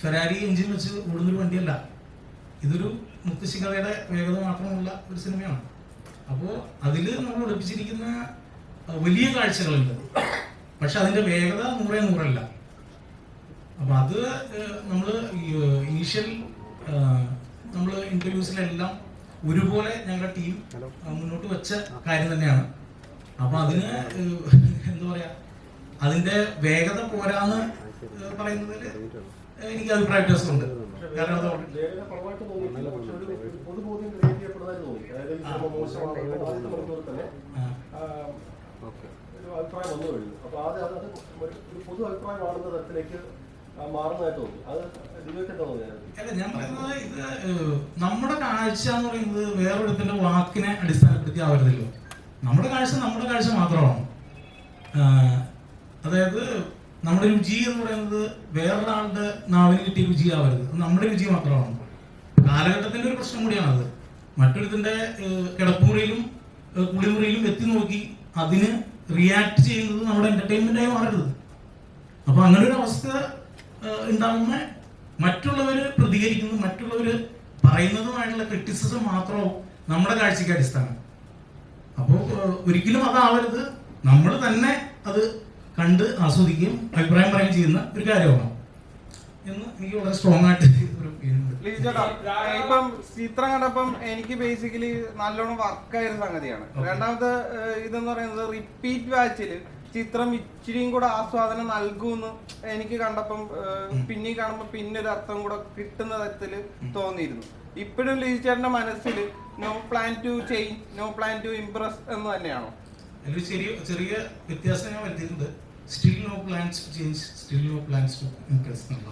Ferrari engine വെച്ച് ഓടുന്നൊരു വണ്ടിയല്ല. ഇതൊരു മുത്തശ്ശികഥയുടെ വേഗത മാത്രമുള്ള ഒരു സിനിമയാണ്. അപ്പോൾ അതിൽ നമ്മൾ ഒളിപ്പിച്ചിരിക്കുന്ന വലിയ കാഴ്ചകളുണ്ട്. പക്ഷെ അതിന്റെ വേഗത നൂറേ നൂറല്ല. അപ്പം അത് നമ്മൾ ഇനീഷ്യൽ നമ്മൾ ഇന്റർവ്യൂസിലെല്ലാം ഒരുപോലെ ഞങ്ങളുടെ ടീം മുന്നോട്ട് വെച്ച കാര്യം തന്നെയാണ്. അപ്പം അതിന് എന്താ പറയാ അതിന്റെ വേഗത പോരാന്ന് പറയുന്നതിൽ എനിക്ക് അഭിപ്രായ വ്യത്യാസമുണ്ട് കാരണം അത് വേഗത കുറവായിട്ട് തോന്നിയിട്ടില്ല. ഒരു ഒരു പൊതുബോധ്യം create ചെയ്യപ്പെടുന്നതായി തോന്നി. അതായത് ഈ സിനിമ മോശമാണ് എന്ന് ആദ്യത്തെ മണിക്കൂറിൽ തന്നെ ആ, ആ, ഒരു അഭിപ്രായം വന്നു കഴിഞ്ഞു. അപ്പൊ അത് അത് ഒരു ഒരു പൊതു അഭിപ്രായമാണെന്ന തരത്തിലേക്ക് ആ, മാറുന്നതായിട്ട് തോന്നി. അത്? അല്ല ഞാൻ പറയുന്നത് ഇത് നമ്മുടെ കാഴ്ച എന്ന് പറയുന്നത് വേറൊരുത്തിന്റെ വാക്കിനെ അടിസ്ഥാനപ്പെടുത്തി ആവരുതല്ലോ നമ്മുടെ കാഴ്ച നമ്മുടെ കാഴ്ച മാത്രമാണ് അതായത് നമ്മുടെ രുചി എന്ന് പറയുന്നത് വേറൊരാളുടെ നാവിന് കിട്ടിയ രുചി ആവരുത് അത് നമ്മുടെ രുചി മാത്രമാണ്. കാലഘട്ടത്തിന്റെ ഒരു പ്രശ്നം കൂടിയാണത് മറ്റൊരുത്തിന്റെ ഏഹ്, കിടപ്പുമുറിയിലും കുളിമുറിയിലും എത്തി നോക്കി അതിന് റിയാക്ട് ചെയ്യുന്നത് നമ്മുടെ എന്റർടൈൻമെന്റ് ആയി മാറരുത്. അപ്പൊ അങ്ങനെ ഒരു അവസ്ഥ ഉണ്ടാകുന്ന മറ്റുള്ളവര് പ്രതികരിക്കുന്നത് മറ്റുള്ളവര് പറയുന്നതുമായിട്ടുള്ള ക്രിറ്റിസിസം മാത്രമോ നമ്മുടെ കാഴ്ചയ്ക്ക് അടിസ്ഥാനം. അപ്പോൾ ഒരിക്കലും അതാവരുത്. നമ്മൾ തന്നെ അത് കണ്ട് ആസ്വദിക്കുകയും അഭിപ്രായം പറയുകയും ചെയ്യുന്ന ഒരു കാര്യമാണ്. എന്ന് എനിക്ക് വളരെ സ്ട്രോങ് ആയിട്ട് ഒരു ഇപ്പം ചിത്രം കണ്ടപ്പം എനിക്ക് ബേസിക്കലി നല്ലോണം വർക്കായ ഒരു സംഗതിയാണ്. രണ്ടാമത് രണ്ടാമത്തെ ഇതെന്ന് പറയുന്നത് റിപ്പീറ്റ് വാച്ചിൽ ചിത്രം ഇച്ചിരിയും കൂടെ ആസ്വാദനം നൽകുമെന്ന് എനിക്ക് കണ്ടപ്പം പിന്നെ കാണുമ്പോൾ പിന്നെ ഒരു അർത്ഥം കൂടെ കിട്ടുന്ന തരത്തിൽ തോന്നിയിരുന്നു. ഇപ്പോഴും ലിജി ചേട്ടന്റെ മനസ്സിൽ no plan to change no plan to impress എന്ന് തന്നെയാണോ? ചെറിയ ചെറിയ വ്യത്യാസം ഞാൻ വരുത്തിയിട്ടുണ്ട്. still no plans to change, still no plans to impress them.